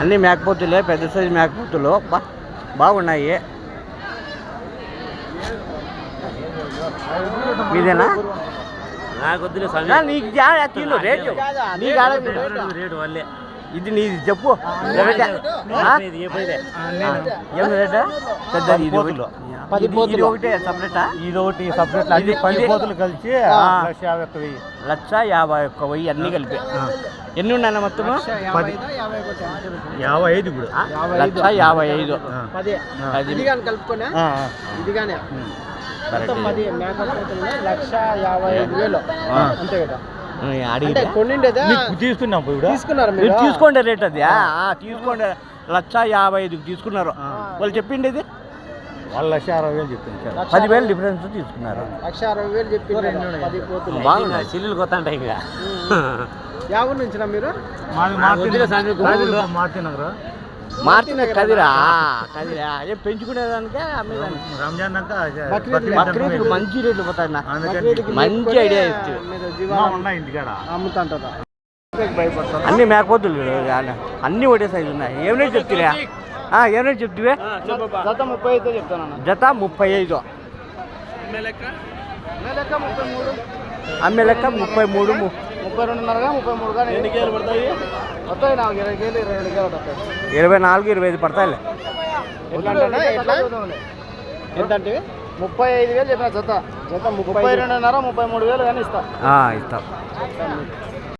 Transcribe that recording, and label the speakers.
Speaker 1: అన్ని మేకపోతులే పెద్ద సైజు మేకపోతులు బాగున్నాయి మీదేనా
Speaker 2: నాకు
Speaker 1: నీకు రేటు నీకు
Speaker 2: రేటు వల్లే
Speaker 1: ఇది నీది చెప్పు. పెద్దది ఇది ఒకటి.
Speaker 3: పది
Speaker 1: ఇది-
Speaker 3: పోతులు.
Speaker 1: ఇది ఒకటే సపరేటా
Speaker 3: ఇది ఒకటి సపరేట్ అన్ని
Speaker 1: ఇది-
Speaker 3: పది పోతులు కలిసి
Speaker 1: ఆ.
Speaker 3: లక్ష యాభై ఒక్క వెయ్యి.
Speaker 1: లక్ష యాభై ఒక్క వెయ్యి అన్నీ కలిపి. ఎన్ని ఉన్నాయి మొత్తం
Speaker 3: పది. యాభై ఐదు ఇప్పుడు.
Speaker 1: లక్ష యాభై ఐదు.
Speaker 3: పది.
Speaker 1: అది
Speaker 3: ఇది కానీ కానీ లక్ష యాభై ఐదు వేలు. అంతే కదా? తీసుకున్నాం ఇప్పుడు?
Speaker 1: తీసుకోండి రేట్ అది. ఆ, ఆ, తీసుకోండి. లక్ష యాభై ఐదుకి తీసుకున్నారు. వాళ్ళు చెప్పిండి ఇది?
Speaker 3: వాళ్ళు లక్ష అరవై వేలు చెప్పింది
Speaker 1: పదివేలు డిఫరెన్స్ తీసుకున్నారు.
Speaker 3: లక్ష అరవై వేలు చెప్పి పది పోతులు
Speaker 1: బాగున్నాయి.
Speaker 2: సిల్లులు కొత్త ఉంటాయి ఇంకా.
Speaker 3: యాభై నుంచి మీరు?
Speaker 2: స్వామి, గుమ్మగుండు.
Speaker 3: మార్చినగర్
Speaker 1: మార్చిన కదిరా కదిరా. ఏం పెంచుకునేదానికే అమ్మేదానికి?
Speaker 3: రంజాన్ దాకా
Speaker 1: బక్రీద్కి మంచి రేట్లు పోతాయి మంచి ఐడియా
Speaker 3: అమ్ముతుంటారా.
Speaker 1: అన్ని మేకపోతులు అన్ని. ఒకటే సైజు ఉన్నాయి. ఏమైనా చెప్తున్నా? ఏమైనా చెప్తువే
Speaker 3: గత ముప్పై అయితే చెప్తాను
Speaker 1: జత ముప్పై ఐదు.
Speaker 3: లెక్క? ముప్పై మూడు
Speaker 1: అమ్మే లెక్క ముప్పై మూడు
Speaker 3: ముప్పై రెండున్నరగా ముప్పై మూడు కానీ ఎన్ని కేలు పడతాయి? వస్తాయి నాకు ఇరవై కేలు ఇరవై రెండు కేలు పడతాయి.
Speaker 1: ఇరవై నాలుగు ఇరవై ఐదు పడతాయిలే.
Speaker 3: ఎట్లా అంటే ఎట్లా ఎంత అంటే ముప్పై ఐదు వేలు చెప్పిన జత. జత ముప్పై రెండున్నర ముప్పై మూడు వేలు కానీ ఇస్తా.
Speaker 1: ఆ, ఇస్తాం.